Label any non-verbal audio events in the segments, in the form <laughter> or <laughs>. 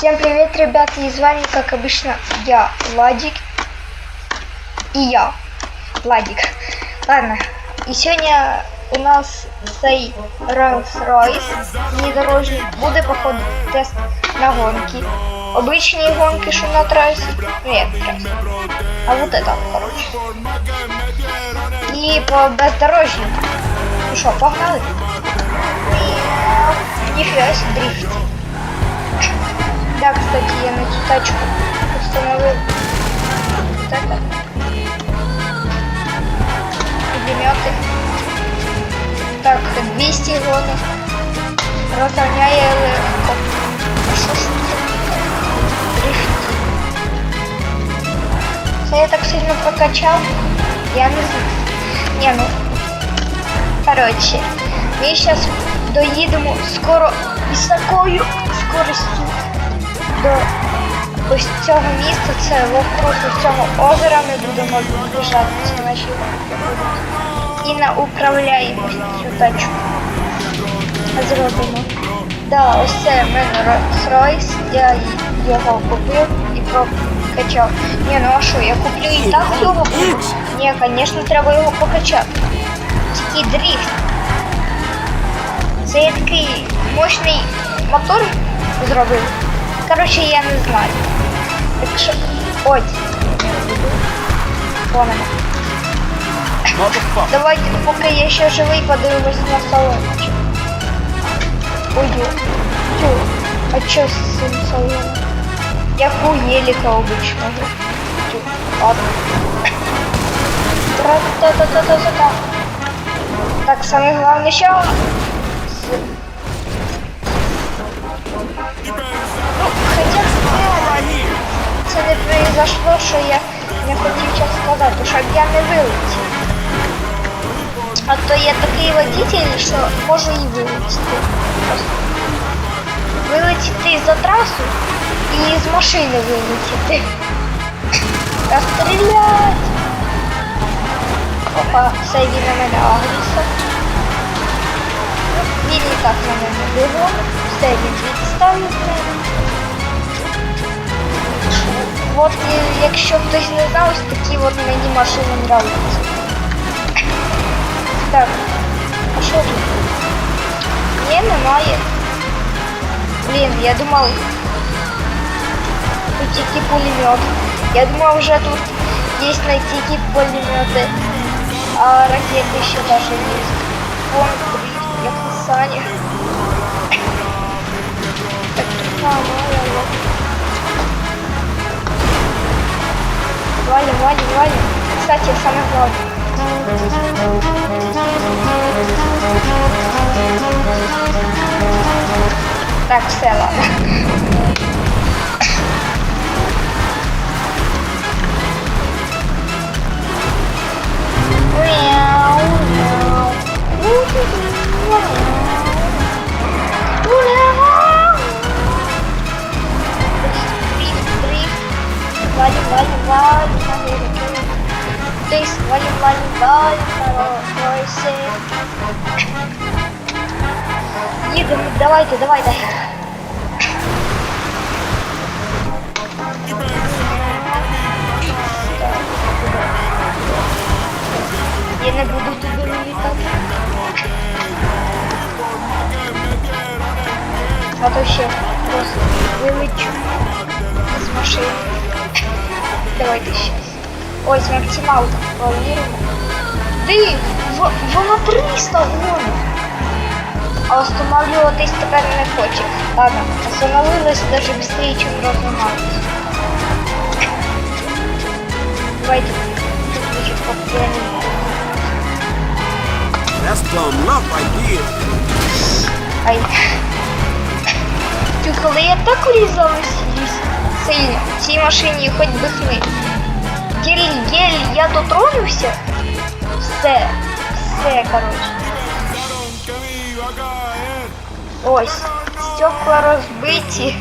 Всем привет, ребята, и с вами, как обычно, я, Владик, и я, Владик. Ладно, и сегодня у нас цей Rolls-Royce внедорожник буде походу тест на гонки. Обычные гонки, що на трассе, ну як трассе, а вот это, короче. И по бездорожнику. Ну що, погнали? Мяу. Ніфіга себе дрифт. Да, кстати, я на цю тачку установил вот это. Пулеметы. Так, 200 гонок. Розганяє легко. А що ж це? Дрифт. Це я так сильно прокачав. Я не знаю. Не, ну. Короче, ми зараз доїдемо скоро із такою скоростю до ось цього місця, це вокруг цього озера ми будемо біжати це наші і на управляємося цю тачку. Зробимо. Да, ось це в мене Rolls-Royce, я його купив і прокачав. Ні, ну а що, я куплю і так його куплю? Ні, звісно, треба його покачати. Такий дрифт. Це я такий мощний мотор зробив. Коротше, я не знаю. Якщо... Ой. Сломано. Давайте, ну, поки я ще живий, подивимось на салончик. Уйду. Тю. А чё с этим салоном? Я хуелика обычно. Тю. Ладно. та та та та та та Так, самое главное, сейчас... произошло, що я не хотів зараз сказати, щоб я не вилетів. А то я такий водитель, що можу і вилетіти. Вилетіти за трасу і з машини вилетіти. <laughs> Розстрілять! Опа, це він на мене агрісив. Ну, Він і так на мене вигонив. Все, він відстав від мене. От і якщо хтось не знав, ось такі от мені машини нравляться. Так, а що тут? Ні, немає. Блін, я думав. Тут тільки пулемет. Я думав вже тут є не тільки пулемети, а ракети ще даже є. Вон дрифт, як на Сані. Валим, валим, валим. Кстати, самое главное. Так, все, ладно. Мяу, мяу. Мяу. Валим, валим на Ройсе. Їдемо, давайте, давайте. Я не буду туди літати. А то ще просто вилечу з машини. Давайте ще. Ось максималка планируємо. Ти, в- воно 300 гонок. А останавливатись тепер не хоче. Ладно, остановилась даже быстрее, чем разогналась. Давайте тут лучше по. That's dumb luck right. Ай. Тю, коли я так врізалась сильно в цій машині хоч би хни. Єль-єль я дотронувся. Все, все, коротше. Ось, стекла розбиті.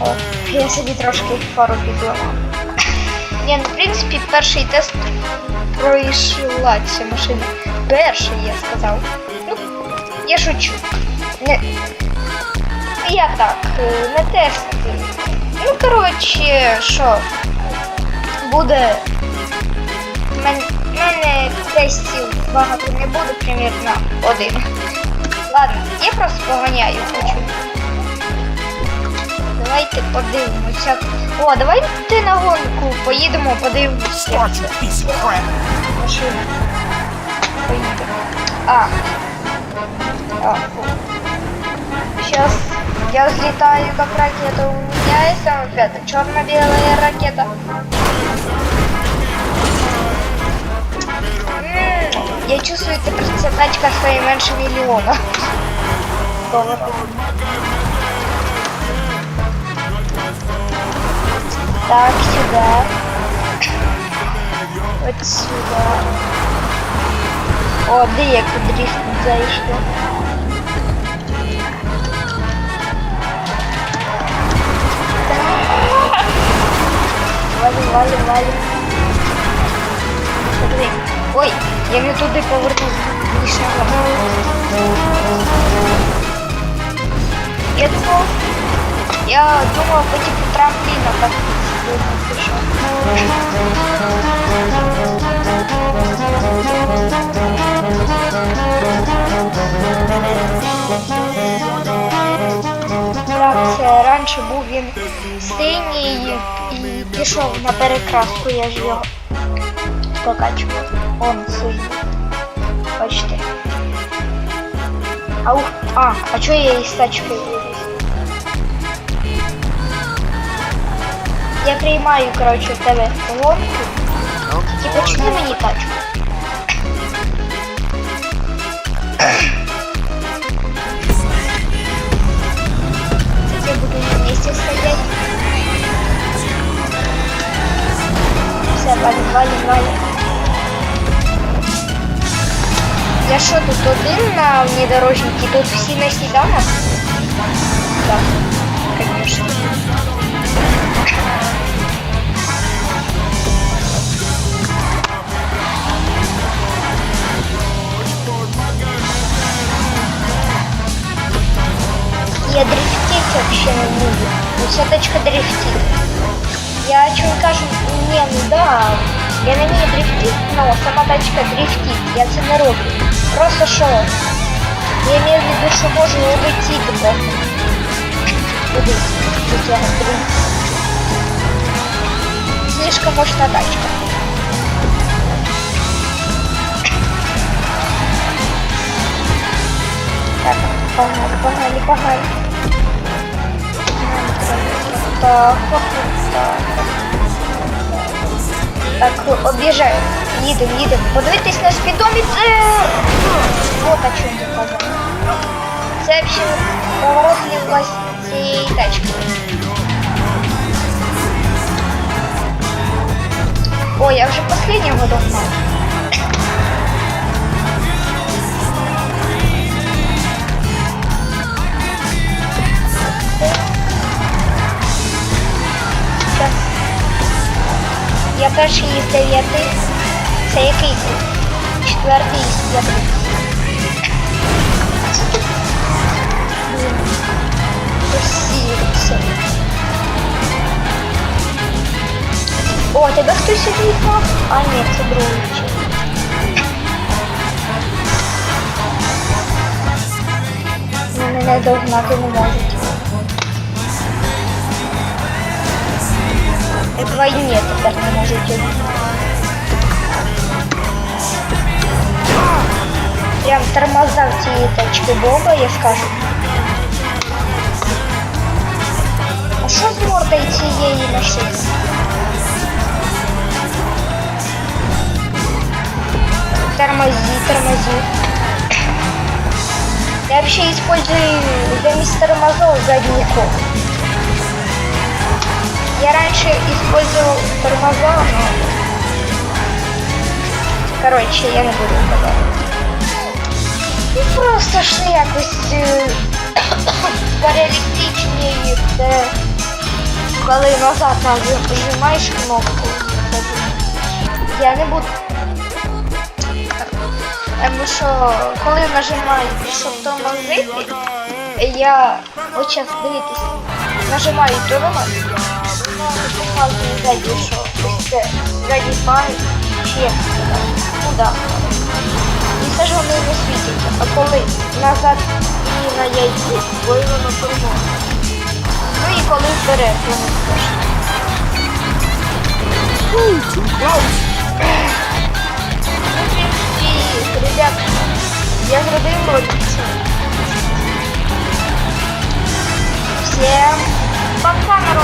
О, я собі трошки фару підламав. Ні, ну, в принципі, перший тест пройшла ця машина. Перший, я сказав. Ну, я шучу. Не, я так, е, не тести. Ну, коротше, що Буде. Мен- мене тестів багато не буде, примірно один. Ладно, я просто поганяю хочу. Давайте подивимося. О, давайте на гонку поїдемо, подивимося. Машина. Поїдемо. А. А. Сейчас я взлетаю как ракета. У меня есть самопята. Черно-белая ракета. Я чувствую, теперь ця тачка стоїть менше мільйона. Так, сюда. Вот сюда. О, де як дрифт зайшло. Валим. Смотри. Ой, я не туди повернув. Я думав, я думав по типу трампліна так пішов. Так, раніше був він синій пішов на перекраску, я ж його покачував. Он синій. Бачите. Ау, а, а чого я із тачки виліз? Я приймаю, коротше, тебе гонку. Тільки почни мені тачку. Все, валим, валим. Я що тут один на внедорожнике? Тут всі на седанах? Да, конечно. Я дрифтить вообще не буду. Тачка дрифтит. Я что кажу, не, ну да, я на ній дрифтить, но сама тачка дрифтить, я це не роблю. Просто що? Я маю в виду, що можу улетіти просто. Кудись, тут я дрифт. Слишком мощна тачка. Так, погнали, погнали, погнали. Так, так, так. Так, об'їжджаю. Їдемо, їдемо. Подивитись на спідометр. Вот о чому я казав. Це взагалі поворотливість цієї тачки. Ой, я вже последнього догнав. Я перший із дев'яти. Це який? Четвертий із п'яти. Блін. Посілився. О, тебе хтось об'їхав? А ні, це другий чоловік. Ну, мене догнати не можуть. Вдвойне тепер не можуть обігнати. Прям тормоза в цієї тачки бомба, я скажу. А що з мордою цієї машини? Тормози, тормози. Я вообще использую заместо тормозов задний ход. Я раньше использовал тормоза, но... Короче, я не буду говорити. Ну просто ж якось реалістичні це коли назад нажимаєш кнопку. Я не буду. Тому що коли нажимаєш, щоб тормозити, я от час дивитесь, нажимаю тормоз, показує ззаді, що це ззаді файл, чи ну да. І все ж вони не світяться, а коли назад і на яйці, коли воно тормоз. Ну і коли вперед, воно теж. Ooh, too close. Ну, принципі, ребят, я зробив ролик. Всем пока, народ!